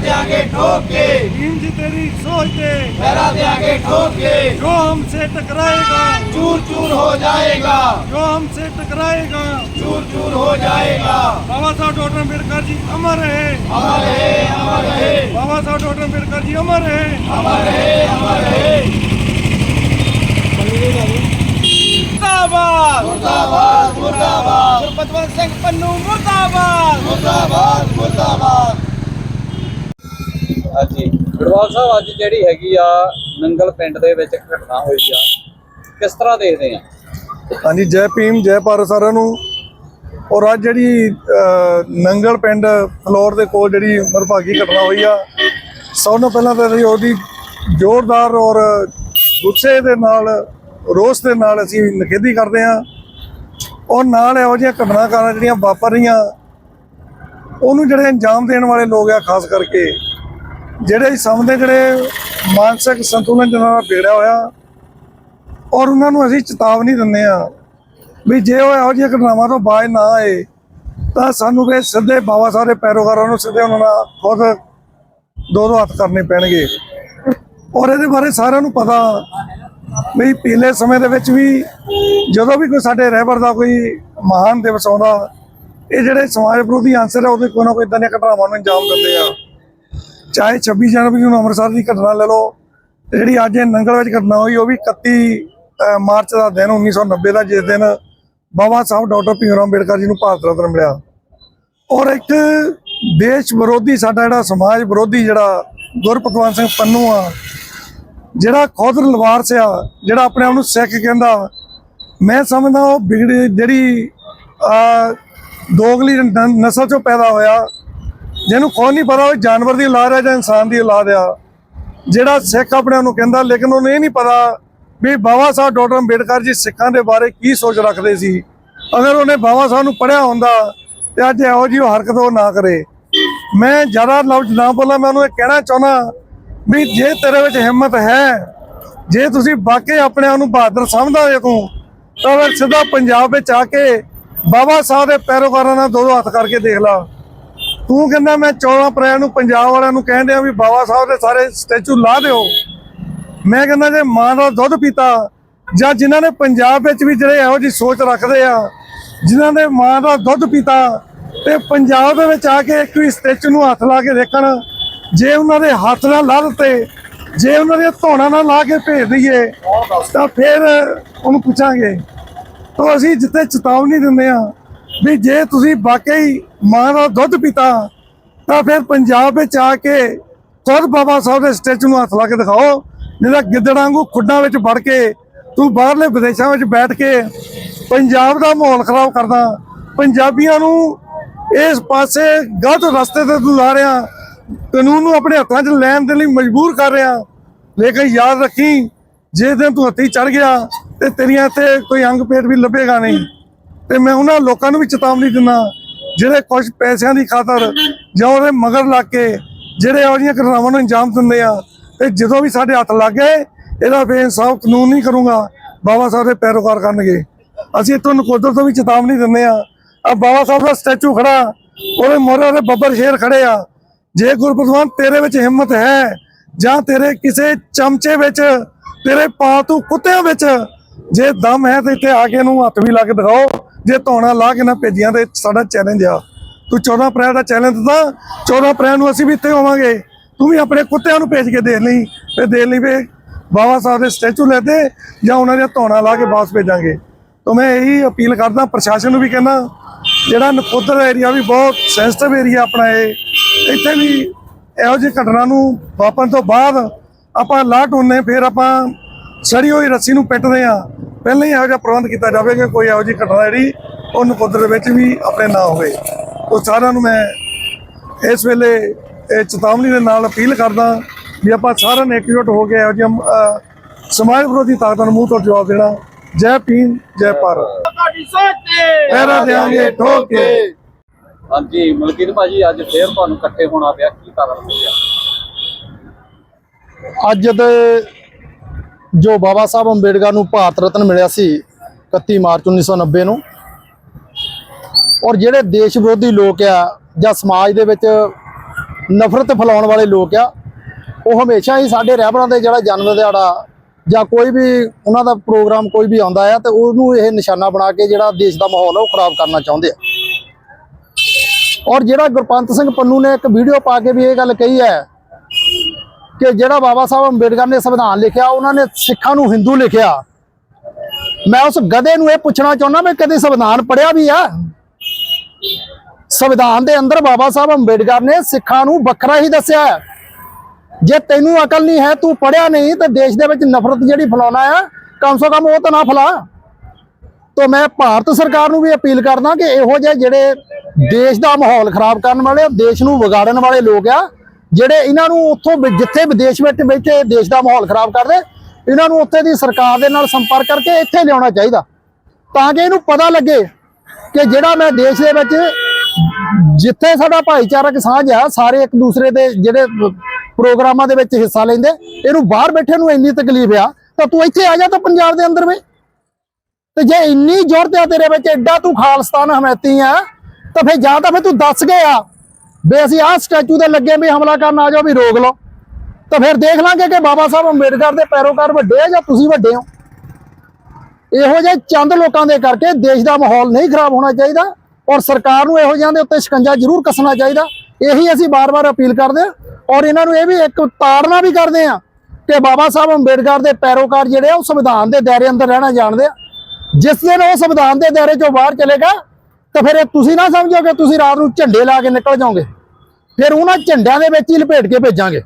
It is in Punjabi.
देंगे ठोक के। भीम जी तेरी सोचते लहरा देंगे ठोक के। जो हमसे टकराएगा। चूर चूर हो जाएगा। जो हमसे टकराएगा। चूर चूर हो जाएगा। बाबा साहब डॉक्टर अंबेडकर जी अमर है। अमर है अमर है। बाबा साहब डॉक्टर अंबेडकर जी अमर है। अमर है अमर है। मुर्दाबाद। मुर्दाबाद मुर्दाबाद। सिंह पन्नू मुर्दाबाद। मुर्दाबाद मुर्दाबाद। ਹਾਂਜੀ। ਗੁਰਵਾਲ ਸਾਹਿਬ, ਅੱਜ ਜਿਹੜੀ ਹੈਗੀ ਆ ਨੰਗਲ ਪਿੰਡ ਦੇ ਵਿੱਚ ਘਟਨਾ ਹੋਈ ਆ। ਕਿਸ ਤਰ੍ਹਾਂ ਦੇਖਦੇ ਆ? ਹਾਂਜੀ, ਜੈ ਭੀਮ, ਜੈ ਭਾਰਤ ਸਾਰਿਆਂ ਨੂੰ। ਔਰ ਅੱਜ ਜਿਹੜੀ ਨੰਗਲ ਪਿੰਡ ਫਲੋਰ ਦੇ ਕੋਲ ਜਿਹੜੀ ਮਰਭਾਗੀ ਘਟਨਾ ਹੋਈ ਆ, ਸਭ ਤੋਂ ਪਹਿਲਾਂ ਤਾਂ ਅਸੀਂ ਉਹਦੀ ਜ਼ੋਰਦਾਰ ਔਰ ਗੁੱਸੇ ਦੇ ਨਾਲ, ਰੋਸ ਦੇ ਨਾਲ ਅਸੀਂ ਨਿਖੇਧੀ ਕਰਦੇ ਹਾਂ। ਔਰ ਨਾਲ ਇਹੋ ਜਿਹੀਆਂ ਘਟਨਾਕਾਰਾਂ ਜਿਹੜੀਆਂ ਵਾਪਰ ਰਹੀਆਂ, ਉਹਨੂੰ ਜਿਹੜੇ ਅੰਜਾਮ ਦੇਣ ਵਾਲੇ ਲੋਕ ਆ, ਖਾਸ ਕਰਕੇ ਜਿਹੜੇ ਸਮਝਦੇ ਜਿਹੜੇ ਮਾਨਸਿਕ ਸੰਤੁਲਨ ਜਿਹਨਾਂ ਦਾ ਵਿਗੜਿਆ ਹੋਇਆ, ਔਰ ਉਹਨਾਂ ਨੂੰ ਅਸੀਂ ਚੇਤਾਵਨੀ ਦਿੰਦੇ ਆ ਵੀ ਜੇ ਉਹ ਇਹੋ ਜਿਹੀਆਂ ਘਟਨਾਵਾਂ ਤੋਂ ਬਾਜ ਨਾ ਆਏ, ਤਾਂ ਸਾਨੂੰ ਵੀ ਸਿੱਧੇ ਬਾਬਾ ਸਾਹਿਬ ਦੇ ਪੈਰੋਕਾਰਾਂ ਨੂੰ ਸਿੱਧੇ ਉਹਨਾਂ ਨਾਲ ਖੁਦ ਦੋ ਦੋ ਹੱਥ ਕਰਨੇ ਪੈਣਗੇ। ਔਰ ਇਹਦੇ ਬਾਰੇ ਸਾਰਿਆਂ ਨੂੰ ਪਤਾ ਵੀ ਪਿਛਲੇ ਸਮੇਂ ਦੇ ਵਿੱਚ ਵੀ ਜਦੋਂ ਵੀ ਕੋਈ ਸਾਡੇ ਰਹਿਬਰ ਦਾ ਕੋਈ ਮਹਾਨ ਦਿਵਸ ਆਉਂਦਾ, ਇਹ ਜਿਹੜੇ ਸਮਾਜ ਵਿਰੋਧੀ ਅੰਸਰ ਆ, ਉਹਦੇ ਕੋਈ ਨਾ ਕੋਈ ਇਦਾਂ ਦੀਆਂ ਘਟਨਾਵਾਂ ਨੂੰ ਅੰਜਾਮ ਦਿੰਦੇ ਆ। ਚਾਹੇ 26 ਜਨਵਰੀ ਨੂੰ ਅੰਮ੍ਰਿਤਸਰ ਦੀ ਘਟਨਾ ਲੈ ਲਓ ਜਿਹੜੀ ਅੱਜ ਇਹ ਨੰਗਲ ਵਿੱਚ ਘਟਨਾ ਹੋਈ, ਉਹ ਵੀ 31 ਮਾਰਚ ਦਾ ਦਿਨ 1990 ਦਾ ਜਿਸ ਦਿਨ ਬਾਬਾ ਸਾਹਿਬ ਡਾਕਟਰ ਭੀਮ ਅੰਬੇਡਕਰ ਜੀ ਨੂੰ ਭਾਰਤ ਰਤਨ ਮਿਲਿਆ। ਔਰ ਇੱਕ ਦੇਸ਼ ਵਿਰੋਧੀ, ਸਾਡਾ ਜਿਹੜਾ ਸਮਾਜ ਵਿਰੋਧੀ, ਜਿਹੜਾ ਗੁਰਪਤਵੰਤ ਸਿੰਘ ਪੰਨੂ ਆ, ਜਿਹੜਾ ਖੁਦ ਲਵਾਰਸ ਆ, ਜਿਹੜਾ ਆਪਣੇ ਆਪ ਨੂੰ ਸਿੱਖ ਕਹਿੰਦਾ, ਮੈਂ ਸਮਝਦਾ ਉਹ ਬਿਗੜੀ ਜਿਹੜੀ ਆ ਦੋਗਲੀ ਨ- ਨਸਲ ਚੋਂ ਪੈਦਾ ਹੋਇਆ ਜਿਹਨੂੰ ਕੋਈ ਨਹੀਂ ਪਤਾ ਉਹ ਜਾਨਵਰ ਦੀ ਔਲਾਦ ਹੈ ਜਾਂ ਇਨਸਾਨ ਦੀ ਔਲਾਦ ਆ। ਜਿਹੜਾ ਸਿੱਖ ਆਪਣੇ ਆਪ ਨੂੰ ਕਹਿੰਦਾ, ਲੇਕਿਨ ਉਹਨੂੰ ਇਹ ਨਹੀਂ ਪਤਾ ਵੀ ਬਾਬਾ ਸਾਹਿਬ ਡਾਕਟਰ ਅੰਬੇਡਕਰ ਜੀ ਸਿੱਖਾਂ ਦੇ ਬਾਰੇ ਕੀ ਸੋਚ ਰੱਖਦੇ ਸੀ। ਅਗਰ ਉਹਨੇ ਬਾਬਾ ਸਾਹਿਬ ਨੂੰ ਪੜਿਆ ਹੁੰਦਾ ਤੇ ਅੱਜ ਇਹੋ ਜਿਹੀ ਉਹ ਹਰਕਤ ਉਹ ਨਾ ਕਰੇ। ਮੈਂ ਜ਼ਿਆਦਾ ਲਫ਼ਜ਼ ਨਾ ਬੋਲਾਂ, ਮੈਂ ਉਹਨੂੰ ਇਹ ਕਹਿਣਾ ਚਾਹੁੰਦਾ ਵੀ ਜੇ ਤੇਰੇ ਵਿੱਚ ਹਿੰਮਤ ਹੈ, ਜੇ ਤੁਸੀਂ ਵਾਕਈ ਆਪਣੇ ਆਪ ਨੂੰ ਬਹਾਦਰ ਸਮਝਦਾ ਜੇ ਤੂੰ, ਤਾਂ ਫਿਰ ਸਿੱਧਾ ਪੰਜਾਬ ਵਿੱਚ ਆ ਕੇ ਬਾਬਾ ਸਾਹਿਬ ਦੇ ਪੈਰੋਕਾਰਾਂ ਨਾਲ ਦੋ ਦੋ ਹੱਥ ਕਰਕੇ ਦੇਖ ਲਾ। ਤੂੰ ਕਹਿੰਦਾ ਮੈਂ 14 ਅਪ੍ਰੈਲ ਨੂੰ, ਪੰਜਾਬ ਵਾਲਿਆਂ ਨੂੰ ਕਹਿੰਦੇ ਆ ਵੀ ਬਾਬਾ ਸਾਹਿਬ ਦੇ ਸਾਰੇ ਸਟੈਚੂ ਲਾ ਦਿਓ। ਮੈਂ ਕਹਿੰਦਾ ਜੇ ਮਾਂ ਦਾ ਦੁੱਧ ਪੀਤਾ, ਜਾਂ ਜਿਨ੍ਹਾਂ ਨੇ ਪੰਜਾਬ ਵਿੱਚ ਵੀ ਜਿਹੜੇ ਇਹੋ ਜੀ ਸੋਚ ਰੱਖਦੇ ਆ, ਜਿਨ੍ਹਾਂ ਨੇ ਮਾਂ ਦਾ ਦੁੱਧ ਪੀਤਾ, ਤੇ ਪੰਜਾਬ ਦੇ ਵਿੱਚ ਆ ਕੇ ਇੱਕ ਵੀ ਸਟੈਚੂ ਨੂੰ ਹੱਥ ਲਾ ਕੇ ਦੇਖਣ, ਜੇ ਉਹਨਾਂ ਦੇ ਹੱਥ ਨਾਲ ਲਾ ਦਿੱਤੇ, ਜੇ ਉਹਨਾਂ ਦੇ ਧੌਣਾ ਨਾਲ ਲਾ ਕੇ ਭੇਜ ਦਈਏ, ਤਾਂ ਫਿਰ ਉਹਨੂੰ ਪੁੱਛਾਂਗੇ। ਤਾਂ ਅਸੀਂ ਜਿੱਥੇ ਚੇਤਾਵਨੀ ਦਿੰਦੇ ਆ ਵੀ ਜੇ ਤੁਸੀਂ ਵਾਕਈ ਮਾਂ ਦਾ ਦੁੱਧ ਪੀਤਾ, ਤਾਂ ਫਿਰ ਪੰਜਾਬ ਵਿੱਚ ਆ ਕੇ ਖੁਦ ਬਾਬਾ ਸਾਹਿਬ ਦੇ ਸਟੈਚੂ ਨੂੰ ਹੱਥ ਲਾ ਕੇ ਦਿਖਾਓ ਜਿਹੜਾ ਗਿੱਦੜਾਂ ਵਾਂਗੂ ਖੁੱਡਾਂ ਵਿੱਚ ਵੜ ਕੇ ਤੂੰ ਬਾਹਰਲੇ ਵਿਦੇਸ਼ਾਂ ਵਿੱਚ ਬੈਠ ਕੇ ਪੰਜਾਬ ਦਾ ਮਾਹੌਲ ਖਰਾਬ ਕਰਦਾ। ਪੰਜਾਬੀਆਂ ਨੂੰ ਇਸ ਪਾਸੇ ਗਲਤ ਰਸਤੇ ਤੇ ਤੂੰ ਲਾ ਰਿਹਾ, ਕਾਨੂੰਨ ਨੂੰ ਆਪਣੇ ਹੱਥਾਂ 'ਚ ਲੈਣ ਦੇ ਲਈ ਮਜਬੂਰ ਕਰ ਰਿਹਾ। ਲੇਕਿਨ ਯਾਦ ਰੱਖੀ ਜੇ ਦਿਨ ਤੂੰ ਹੱਥੀ ਚੜ ਗਿਆ, ਤੇ ਤੇਰੀਆਂ ਇੱਥੇ ਕੋਈ ਅੰਗ ਪੇਟ ਵੀ ਲੱਭੇਗਾ ਨਹੀਂ। ਤੇ ਮੈਂ ਉਹਨਾਂ ਲੋਕਾਂ ਨੂੰ ਵੀ ਚੇਤਾਵਨੀ ਦਿੰਦਾ ਜਿਹੜੇ ਕੁਝ ਪੈਸਿਆਂ ਦੀ ਖਾਤਰ ਜਾਂ ਉਹਦੇ ਮਗਰ ਲੱਗ ਕੇ ਜਿਹੜੇ ਇਹੋ ਜਿਹੀਆਂ ਘਟਨਾਵਾਂ ਨੂੰ ਅੰਜਾਮ ਦਿੰਦੇ ਆ, ਤੇ ਜਦੋਂ ਵੀ ਸਾਡੇ ਹੱਥ ਲੱਗ ਗਏ, ਇਹਦਾ ਬੇਇਨਸਾਫ ਕਾਨੂੰਨ ਨਹੀਂ ਕਰੂੰਗਾ, ਬਾਬਾ ਸਾਹਿਬ ਦੇ ਪੈਰੋਕਾਰ ਕਰਨਗੇ। ਅਸੀਂ ਇੱਥੋਂ ਨਕੋਦਰ ਤੋਂ ਵੀ ਚੇਤਾਵਨੀ ਦਿੰਦੇ ਆ ਆ ਬਾਬਾ ਸਾਹਿਬ ਦਾ ਸਟੈਚੂ ਖੜਾ, ਉਹਦੇ ਮੋਹਰੇ ਦੇ ਬੱਬਰ ਸ਼ੇਰ ਖੜੇ ਆ। ਜੇ ਗੁਰਪ੍ਰਵਾਨ ਤੇਰੇ ਵਿੱਚ ਹਿੰਮਤ ਹੈ, ਜਾਂ ਤੇਰੇ ਕਿਸੇ ਚਮਚੇ ਵਿੱਚ, ਤੇਰੇ ਪਾਤੂ ਕੁੱਤਿਆਂ ਵਿੱਚ, ਜੇ ਦਮ ਹੈ ਤੇ ਇੱਥੇ ਆ ਕੇ ਇਹਨੂੰ ਹੱਥ ਵੀ ਲਾ ਕੇ ਦਿਖਾਓ। ਜੇ ਧੌਣਾ ਲਾ ਕੇ ਨਾ ਭੇਜੀਆਂ ਤੇ ਸਾਡਾ ਚੈਲੰਜ ਆ। ਤੂੰ 14 ਅਪ੍ਰੈਲ ਦਾ ਚੈਲੰਜ ਦਿੱਤਾ 14 ਅਪ੍ਰੈਲ ਨੂੰ ਅਸੀਂ ਵੀ ਇੱਥੇ ਹੋਵਾਂਗੇ। ਤੂੰ ਵੀ ਆਪਣੇ ਕੁੱਤਿਆਂ ਨੂੰ ਭੇਜ ਕੇ ਦੇਖ ਲਈ, ਤੇ ਦੇਖ ਲਈ ਵੀ ਬਾਬਾ ਸਾਹਿਬ ਦੇ ਸਟੈਚੂ ਲੈ ਦੇ, ਜਾਂ ਉਹਨਾਂ ਦੇ ਧੌਣਾ ਲਾ ਕੇ ਵਾਪਸ ਭੇਜਾਂਗੇ। ਤਾਂ ਮੈਂ ਇਹੀ ਅਪੀਲ ਕਰਦਾ, ਪ੍ਰਸ਼ਾਸਨ ਨੂੰ ਵੀ ਕਹਿੰਦਾ, ਜਿਹੜਾ ਨਕੋਦਰ ਏਰੀਆ ਵੀ ਬਹੁਤ ਸੈਂਸਿਟਿਵ ਏਰੀਆ ਆਪਣਾ ਇਹ, ਇੱਥੇ ਵੀ ਇਹੋ ਜਿਹੀ ਘਟਨਾ ਨੂੰ ਵਾਪਰਨ ਤੋਂ ਬਾਅਦ ਆਪਾਂ ਲਾਟ ਹੁੰਨੇ, ਫਿਰ ਆਪਾਂ ਸੜੀ ਹੋਈ ਰੱਸੀ ਨੂੰ ਪਿੱਟਦੇ ਆ ਪਹਿਲਾਂ ਹੀ ਇਹੋ ਜਿਹਾ ਪ੍ਰਬੰਧ ਕੀਤਾ ਜਾਵੇ ਕਿ ਕੋਈ ਇਹੋ ਜਿਹੀ ਘਟਨਾ ਜਿਹੜੀ ਉਹ ਨਕੋਦਰ ਦੇ ਵਿੱਚ ਵੀ ਆਪਣੇ ਨਾ ਹੋਵੇ। ਉਹ ਸਾਰਿਆਂ ਨੂੰ ਮੈਂ ਇਸ ਵੇਲੇ ਇਹ ਚੇਤਾਵਨੀ ਦੇ ਨਾਲ ਅਪੀਲ ਕਰਦਾ ਵੀ ਆਪਾਂ ਸਾਰਿਆਂ ਨੇ ਇਕਜੁੱਟ ਹੋ ਕੇ ਇਹੋ ਜਿਹੀਆਂ ਸਮਾਜ ਵਿਰੋਧੀ ਤਾਕਤਾਂ ਨੂੰ ਮੂੰਹ ਤੋਂ ਜਵਾਬ ਦੇਣਾ। ਜੈ ਭੀਮ ਜੈ ਭਾਰਤ। ਤੁਹਾਡੀ ਸੋਚ ਤੇ ਪਹਿਰਾ ਦੇਾਂਗੇ ਠੋਕ। ਕੇ ਹਾਂਜੀ ਮਲਕੀਤ ਭਾਜੀ ਅੱਜ ਫੇਰ ਤੁਹਾਨੂੰ ਇਕੱਠੇ ਹੋਣਾ ਪਿਆ। ਕੀ ਕਾਰਨ ਹੋ ਗਿਆ? ਅੱਜ ਦੇ ਜੋ ਬਾਬਾ ਸਾਹਿਬ ਅੰਬੇਡਕਰ ਨੂੰ ਭਾਰਤ ਰਤਨ ਮਿਲਿਆ ਸੀ 31 ਮਾਰਚ 1990 ਨੂੰ, ਔਰ ਜਿਹੜੇ ਦੇਸ਼ ਵਿਰੋਧੀ ਲੋਕ ਆ ਜਾਂ ਸਮਾਜ ਦੇ ਵਿੱਚ ਨਫ਼ਰਤ ਫੈਲਾਉਣ ਵਾਲੇ ਲੋਕ ਆ, ਉਹ ਹਮੇਸ਼ਾ ਹੀ ਸਾਡੇ ਰਹਿਬਰਾਂ ਦੇ ਜਿਹੜਾ ਜਨਮ ਦਿਹਾੜਾ ਜਾਂ ਕੋਈ ਵੀ ਉਹਨਾਂ ਦਾ ਪ੍ਰੋਗਰਾਮ ਕੋਈ ਵੀ ਆਉਂਦਾ ਆ, ਤੇ ਉਹਨੂੰ ਇਹ ਨਿਸ਼ਾਨਾ ਬਣਾ ਕੇ ਜਿਹੜਾ ਦੇਸ਼ ਦਾ ਮਾਹੌਲ ਆ, ਉਹ ਖਰਾਬ ਕਰਨਾ ਚਾਹੁੰਦੇ ਆ। ਔਰ ਜਿਹੜਾ ਗੁਰਪੰਤ ਸਿੰਘ ਪੰਨੂ ਨੇ ਇੱਕ ਵੀਡੀਓ ਪਾ ਕੇ ਵੀ ਇਹ ਗੱਲ ਕਹੀ ਹੈ ਕਿ ਜਿਹੜਾ ਬਾਬਾ ਸਾਹਿਬ ਅੰਬੇਡਕਰ ਨੇ ਸੰਵਿਧਾਨ ਲਿਖਿਆ, ਉਹਨਾਂ ਨੇ ਸਿੱਖਾਂ ਨੂੰ ਹਿੰਦੂ ਲਿਖਿਆ। ਮੈਂ ਉਸ ਗਧੇ ਨੂੰ ਇਹ ਪੁੱਛਣਾ ਚਾਹੁੰਦਾ ਮੈਂ ਕਦੇ ਸੰਵਿਧਾਨ ਪੜਿਆ ਵੀ ਆ? ਸੰਵਿਧਾਨ ਦੇ ਅੰਦਰ ਬਾਬਾ ਸਾਹਿਬ ਅੰਬੇਡਕਰ ਨੇ ਸਿੱਖਾਂ ਨੂੰ ਵੱਖਰਾ ਹੀ ਦੱਸਿਆ ਹੈ। ਜੇ ਤੈਨੂੰ ਅਕਲ ਨਹੀਂ ਹੈ, ਤੂੰ ਪੜਿਆ ਨਹੀਂ, ਤਾਂ ਦੇਸ਼ ਦੇ ਵਿੱਚ ਨਫ਼ਰਤ ਜਿਹੜੀ ਫੈਲਾਉਣਾ ਆ, ਕਮ ਸੋ ਕਮ ਉਹ ਤਾਂ ਨਾ ਫੈਲਾ। ਤੋ ਮੈਂ ਭਾਰਤ ਸਰਕਾਰ ਨੂੰ ਵੀ ਅਪੀਲ ਕਰਦਾ ਕਿ ਇਹੋ ਜਿਹੇ ਜਿਹੜੇ ਦੇਸ਼ ਦਾ ਮਾਹੌਲ ਖਰਾਬ ਕਰਨ ਵਾਲੇ, ਦੇਸ਼ ਨੂੰ ਵਿਗਾੜਨ ਵਾਲੇ ਲੋਕ ਆ ਜਿਹੜੇ ਇਹਨਾਂ ਨੂੰ ਉੱਥੋਂ ਜਿੱਥੇ ਵਿਦੇਸ਼ ਵਿੱਚ ਬੈਠੇ ਦੇਸ਼ ਦਾ ਮਾਹੌਲ ਖਰਾਬ ਕਰਦੇ, ਇਹਨਾਂ ਨੂੰ ਉੱਥੇ ਦੀ ਸਰਕਾਰ ਦੇ ਨਾਲ ਸੰਪਰਕ ਕਰਕੇ ਇੱਥੇ ਲਿਆਉਣਾ ਚਾਹੀਦਾ। ਤਾਂ ਕਿ ਇਹਨੂੰ ਪਤਾ ਲੱਗੇ ਕਿ ਜਿਹੜਾ ਮੈਂ ਦੇਸ਼ ਦੇ ਵਿੱਚ ਜਿੱਥੇ ਸਾਡਾ ਭਾਈਚਾਰਕ ਸਾਂਝ ਆ, ਸਾਰੇ ਇੱਕ ਦੂਸਰੇ ਦੇ ਜਿਹੜੇ ਪ੍ਰੋਗਰਾਮਾਂ ਦੇ ਵਿੱਚ ਹਿੱਸਾ ਲੈਂਦੇ, ਇਹਨੂੰ ਬਾਹਰ ਬੈਠੇ ਨੂੰ ਇੰਨੀ ਤਕਲੀਫ ਆ, ਤਾਂ ਤੂੰ ਇੱਥੇ ਆ ਜਾ ਤਾਂ ਪੰਜਾਬ ਦੇ ਅੰਦਰ ਵੀ। ਤੇ ਜੇ ਇੰਨੀ ਜ਼ੋਰਤ ਆ ਤੇਰੇ ਵਿੱਚ ਐਡਾ ਤੂੰ ਖਾਲਸਤਾਨ ਹਮੈਤੀ ਆ, ਤਾਂ ਫਿਰ ਜਾਂ ਤਾਂ ਫਿਰ ਤੂੰ ਦੱਸ ਗਿਆ ਵੀ ਅਸੀਂ ਆਹ ਸਟੈਚੂ 'ਤੇ ਲੱਗੇ ਵੀ ਹਮਲਾ ਕਰਨ ਆ ਜਾਓ, ਵੀ ਰੋਕ ਲਓ। ਤਾਂ ਫਿਰ ਦੇਖ ਲਾਂਗੇ ਕਿ ਬਾਬਾ ਸਾਹਿਬ ਅੰਬੇਡਕਰ ਦੇ ਪੈਰੋਕਾਰ ਵੱਡੇ ਆ ਜਾਂ ਤੁਸੀਂ ਵੱਡੇ ਹੋ। ਇਹੋ ਜਿਹੇ ਚੰਦ ਲੋਕਾਂ ਦੇ ਕਰਕੇ ਦੇਸ਼ ਦਾ ਮਾਹੌਲ ਨਹੀਂ ਖਰਾਬ ਹੋਣਾ ਚਾਹੀਦਾ ਔਰ ਸਰਕਾਰ ਨੂੰ ਇਹੋ ਜਿਹਾਂ ਦੇ ਉੱਤੇ ਸ਼ਿਕੰਜਾ ਜ਼ਰੂਰ ਕੱਸਣਾ ਚਾਹੀਦਾ। ਇਹੀ ਅਸੀਂ ਬਾਰ-ਬਾਰ ਅਪੀਲ ਕਰਦੇ ਹਾਂ ਔਰ ਇਹਨਾਂ ਨੂੰ ਇਹ ਵੀ ਇੱਕ ਤਾੜਨਾ ਵੀ ਕਰਦੇ ਹਾਂ ਕਿ ਬਾਬਾ ਸਾਹਿਬ ਅੰਬੇਡਕਰ ਦੇ ਪੈਰੋਕਾਰ ਜਿਹੜੇ ਆ ਉਹ ਸੰਵਿਧਾਨ ਦੇ ਦਾਇਰੇ ਅੰਦਰ ਰਹਿਣਾ ਜਾਣਦੇ ਆ। ਜਿਸ ਦਿਨ ਉਹ ਸੰਵਿਧਾਨ ਦੇ ਦਾਇਰੇ ਚੋਂ ਬਾਹਰ ਚਲੇਗਾ ਤਾਂ ਫਿਰ ਇਹ ਤੁਸੀਂ ਨਾ ਸਮਝੋ ਕਿ ਤੁਸੀਂ ਰਾਤ ਨੂੰ ਝੰਡੇ ਲਾ ਕੇ ਨਿਕਲ ਜਾਓਗੇ। ਫਿਰ ਉਹਨਾਂ ਝੰਡਿਆਂ ਦੇ ਵਿੱਚ ਹੀ ਲਪੇਟ ਕੇ ਭੇਜਾਂਗੇ।